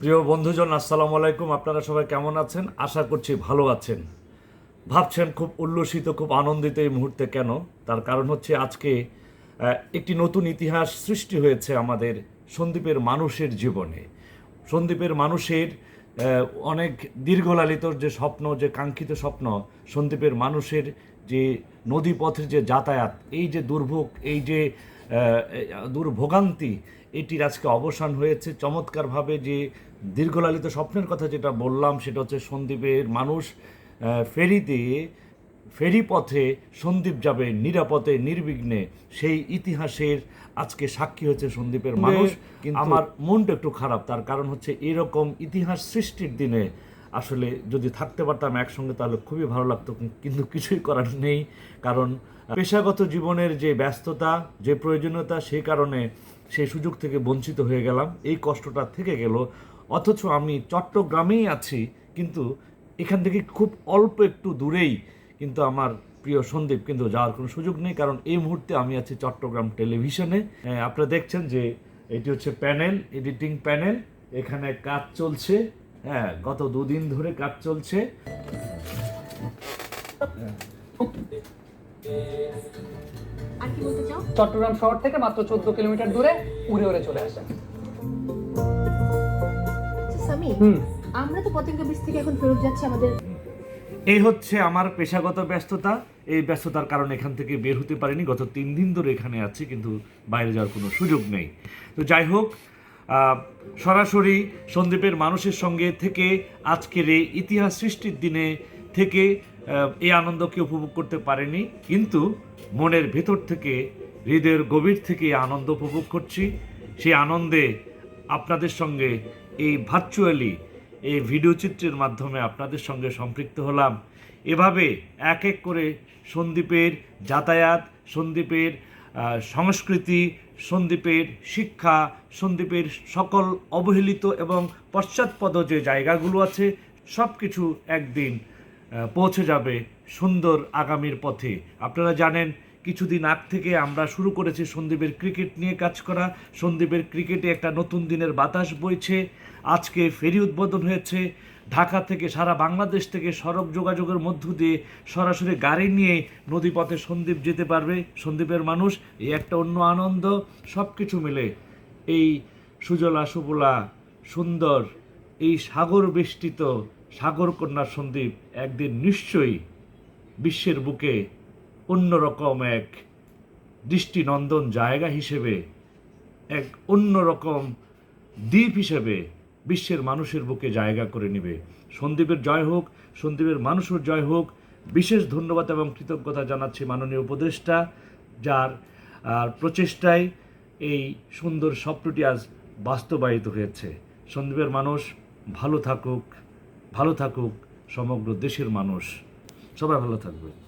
প্রিয় বন্ধুজন, আসসালামু আলাইকুম। আপনারা সবাই কেমন আছেন? আশা করছি ভালো আছেন। ভাবছেন খুব উল্লসিত, খুব আনন্দিত এই মুহূর্তে কেন? তার কারণ হচ্ছে আজকে একটি নতুন ইতিহাস সৃষ্টি হয়েছে আমাদের সন্দীপের মানুষের জীবনে। সন্দীপের মানুষের অনেক দীর্ঘলালিত যে স্বপ্ন, যে কাঙ্ক্ষিত স্বপ্ন, সন্দীপের মানুষের যে নদীপথের যে যাতায়াত এই যে দুর্ভোগ এই যে দুর্ভোগান্তি এটির আজকে অবসান হয়েছে। চমৎকারভাবে যে দীর্ঘলালিত স্বপ্নের কথা যেটা বললাম সেটা হচ্ছে সন্দীপের মানুষ ফেরিতে ফেরি পথে সন্দীপ যাবে নিরাপদে নির্বিঘ্নে। সেই ইতিহাসের আজকে সাক্ষী হয়েছে সন্দীপের মানুষ। কিন্তু আমার মনটা একটু খারাপ তার কারণ হচ্ছে এরকম ইতিহাস সৃষ্টির দিনে আসলে যদি থাকতে পারতাম একসঙ্গে, তাহলে খুবই ভালো লাগতো। কিন্তু কিছুই করার নেই, কারণ পেশাগত জীবনের যে ব্যস্ততা, যে প্রয়োজনীয়তা সেই কারণে সেই সুযোগ থেকে বঞ্চিত হয়ে গেলাম। এই কষ্টটা থেকে গেল। অথচ আমি চট্টগ্রামেই আছি, কিন্তু এখান থেকে খুব অল্প একটু দূরেই কিন্তু আমার প্রিয় সন্দীপ কিন্তু যাওয়ার কোনো সুযোগ নেই, কারণ এই মুহূর্তে আমি আছি চট্টগ্রাম টেলিভিশনে। আপনারা দেখছেন যে এটি হচ্ছে প্যানেল, এডিটিং প্যানেল। এখানে কাজ চলছে। হ্যাঁ গত দুদিন ধরে কাজ চলছে। আর কি বলতে চাও? চট্টগ্রাম শহর থেকে মাত্র চোদ্দ কিলোমিটার দূরে উড়ে উড়ে চলে আসেন আচ্ছা, আমরা তো পতেঙ্গা বীজ থেকে এখন ফেরত যাচ্ছি আমাদের এই হচ্ছে আমার পেশাগত ব্যস্ততা। এই ব্যস্ততার কারণে এখান থেকে বের হতে পারিনি। গত তিন দিন ধরে এখানে আছি কিন্তু বাইরে যাওয়ার কোনো সুযোগ নেই। তো যাই হোক সরাসরি সন্দীপের মানুষের সঙ্গে থেকে আজকের এই ইতিহাস সৃষ্টির দিনে থেকে এই আনন্দকে উপভোগ করতে পারেনি। কিন্তু মনের ভেতর থেকে, হৃদয়ের গভীর থেকে আনন্দ উপভোগ করছি। সেই আনন্দে আপনাদের সঙ্গে এই ভার্চুয়ালি এই ভিডিও চিত্রের মাধ্যমে আপনাদের সঙ্গে সম্পৃক্ত হলাম। এভাবে এক এক করে সন্দীপের যাতায়াত, সন্দীপের সংস্কৃতি সন্দীপের শিক্ষা, সন্দীপের সকল অবহেলিত এবং পশ্চাৎপদ যে জায়গাগুলো আছে সব কিছু একদিন পৌঁছে যাবে সুন্দর আগামীর পথে। আপনারা জানেন, কিছুদিন আগ থেকে আমরা শুরু করেছি সন্দীপের ক্রিকেট নিয়ে কাজ করা। সন্দীপের ক্রিকেটে একটা নতুন দিনের বাতাস বইছে। আজকে ফেরি উদ্বোধন হয়েছে। ঢাকা থেকে সারা বাংলাদেশ থেকে সড়ক যোগাযোগের মধ্য দিয়ে সরাসরি গাড়ি নিয়ে নদীপথে সন্দ্বীপ যেতে পারবে। সন্দ্বীপের মানুষ, এই একটা অন্য আনন্দ। সব কিছু মিলে এই সুজলা সুবলা সুন্দর, এই সাগর বেষ্টিত সাগর কন্যা সন্দীপ একদিন নিশ্চয়ই বিশ্বের বুকে অন্যরকম এক দৃষ্টিনন্দন জায়গা হিসেবে, এক অন্যরকম দ্বীপ হিসেবে বিশ্বের মানুষের বুকে জায়গা করে নেবে। সন্দীপের জয় হোক, সন্দীপের মানুষের জয় হোক। বিশেষ ধন্যবাদ এবং কৃতজ্ঞতা জানাচ্ছি মাননীয় উপদেষ্টা, যার আর প্রচেষ্টায় এই সুন্দর স্বপ্নটি আজ বাস্তবায়িত হয়েছে। সন্দীপের মানুষ ভালো থাকুক ভালো থাকুক সমগ্র দেশের মানুষ। সবাই ভালো থাকবে